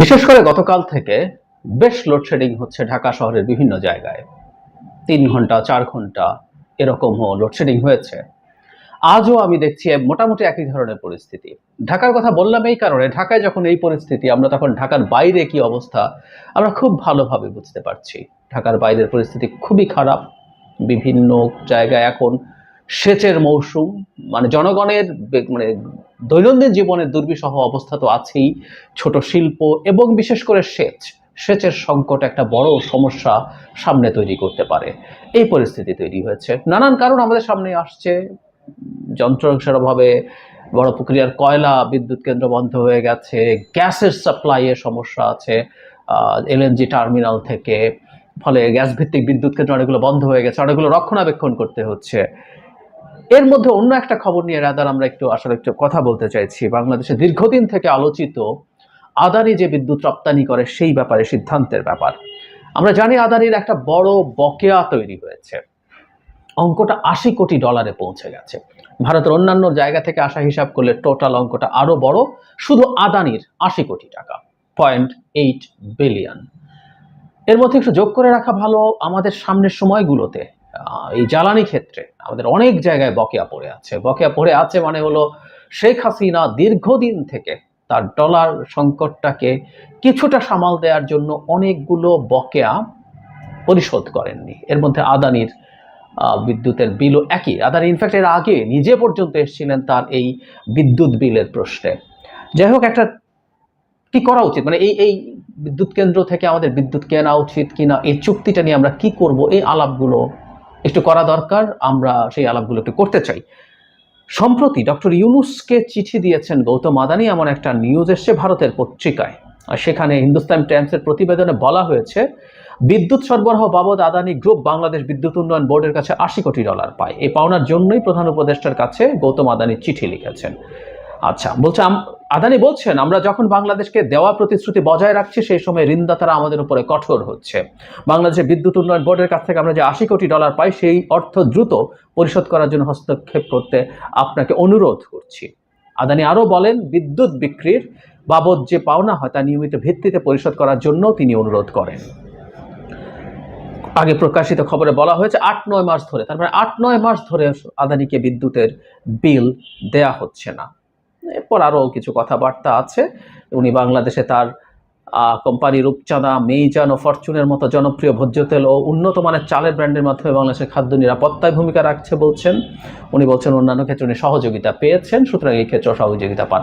বিশেষ করে গতকাল থেকে বেশ লোডশেডিং হচ্ছে ঢাকা শহরের বিভিন্ন জায়গায়। তিন ঘণ্টা, চার ঘণ্টা এরকমও লোডশেডিং হয়েছে। আজও আমি দেখছি মোটামুটি একই ধরনের পরিস্থিতি। ঢাকার কথা বললাম এই কারণে ঢাকায় যখন এই পরিস্থিতি, আমরা তখন ঢাকার বাইরে কি অবস্থা, আমরা খুব ভালোভাবে বুঝতে পারছি। ঢাকার বাইরের পরিস্থিতি খুবই খারাপ। বিভিন্ন জায়গায় এখন সেচের মৌসুম মানে জনগণের মানে দৈনন্দিন জীবনের দুর্বিষহ অবস্থা তো আছেই। ছোট শিল্প এবং বিশেষ করে সেচ। সেচের সংকট একটা বড় সমস্যা সামনে তৈরি করতে পারে। এই পরিস্থিতি তৈরি হয়েছে। নানান কারণ আমাদের সামনে আসছে। যন্ত্রাংশের অভাবে বড় প্রক্রিয়ার কয়লা বিদ্যুৎ কেন্দ্র বন্ধ হয়ে গেছে। গ্যাসের সাপ্লাইয়ের সমস্যা আছে। এলএনজি টার্মিনাল থেকে। ফলে গ্যাস ভিত্তিক বিদ্যুৎ কেন্দ্র অনেকগুলো বন্ধ হয়ে গেছে। অনেকগুলো রক্ষণাবেক্ষণ করতে হচ্ছে। এর মধ্যে অন্য একটা খবর নিয়ে রাদার, আমরা একটু আসলে একটু কথা বলতে চাইছি। বাংলাদেশে দীর্ঘদিন থেকে আলোচিত আদানি যে বিদ্যুৎ রপ্তানি করে, সেই ব্যাপারে সিদ্ধান্তের ব্যাপার। আমরা জানি আদানির একটা বড় বকেয়া তৈরি হয়েছে। অঙ্কটা আশি কোটি ডলারে পৌঁছে গেছে। ভারতের অন্যান্য জায়গা থেকে আসা হিসাব করলে টোটাল অঙ্কটা আরও বড়, শুধু আদানির আশি কোটি টাকা পয়েন্ট এইট বিলিয়ন এর মধ্যে একটু যোগ করে রাখা ভালো আমাদের সামনের সময়গুলোতে। এই জ্বালানি ক্ষেত্রে আমাদের অনেক জায়গায় বকেয়া পড়ে আছে। বকেয়া পড়ে আছে মানে হলো শেখ হাসিনা দীর্ঘদিন থেকে তার ডলার সংকটটাকে কিছুটা সামাল দেওয়ার জন্য অনেকগুলো বকেয়া পরিশোধ করেননি। এর মধ্যে আদানির বিদ্যুতের বিলও একই। আদানি ইনফ্যাক্ট এর আগে নিজে পর্যন্ত এসেছিলেন তার এই বিদ্যুৎ বিলের প্রশ্নে। যাই হোক, একটা কি করা উচিত? মানে এই এই বিদ্যুৎ কেন্দ্র থেকে আমাদের বিদ্যুৎ কেনা উচিত কিনা, এই চুক্তিটা নিয়ে আমরা কি করব? এই আলাপগুলো একটু করা দরকার, আমরা সেই আলাপগুলো একটু করতে চাই। সম্প্রতি ডক্টর ইউনুসকে চিঠি দিয়েছেন গৌতম আদানি, এমন একটা নিউজ এসছে ভারতের পত্রিকায়। আর সেখানে হিন্দুস্তান টাইমসের প্রতিবেদনে বলা হয়েছে, বিদ্যুৎ সরবরাহ বাবদ আদানি গ্রুপ বাংলাদেশ বিদ্যুৎ উন্নয়ন বোর্ডের কাছে আশি কোটি ডলার পায়। এই পাওনার জন্যই প্রধান উপদেষ্টার কাছে গৌতম আদানি চিঠি লিখেছেন। আচ্ছা বলছে আদানি বলছেন, আমরা যখন বাংলাদেশকে দেওয়া প্রতিশ্রুতি বজায় রাখছি, সেই সময় ঋণদাতারা আমাদের উপরে কঠোর হচ্ছে। বাংলাদেশের বিদ্যুৎ উন্নয়ন বোর্ডের কাছ থেকে আমরা যে আশি কোটি ডলার পাই, সেই অর্থ দ্রুত পরিশোধ করার জন্য হস্তক্ষেপ করতে আপনাকে অনুরোধ করছি। আদানি আরও বলেন, বিদ্যুৎ বিক্রির বাবদ যে পাওনা হয়, তা নিয়মিত ভিত্তিতে পরিশোধ করার জন্য তিনি অনুরোধ করেন। আগে প্রকাশিত খবরে বলা হয়েছে, আট নয় মাস ধরে, তার মানে আট নয় মাস ধরে আদানিকে বিদ্যুতের বিল দেয়া হচ্ছে না। এরপর আরও কিছু কথাবার্তা আছে। উনি বাংলাদেশে তার কোম্পানি রূপচাঁদা, মেইজান ও ফরচুনের মতো জনপ্রিয় ভোজ্য তেল ও উন্নত মানের চালের ব্র্যান্ডের মাধ্যমে বাংলাদেশের খাদ্য নিরাপত্তায় ভূমিকা রাখছে বলছেন। উনি বলছেন অন্যান্য ক্ষেত্রে উনি সহযোগিতা পেয়েছেন, সুতরাং এই ক্ষেত্রে সহযোগিতা পান।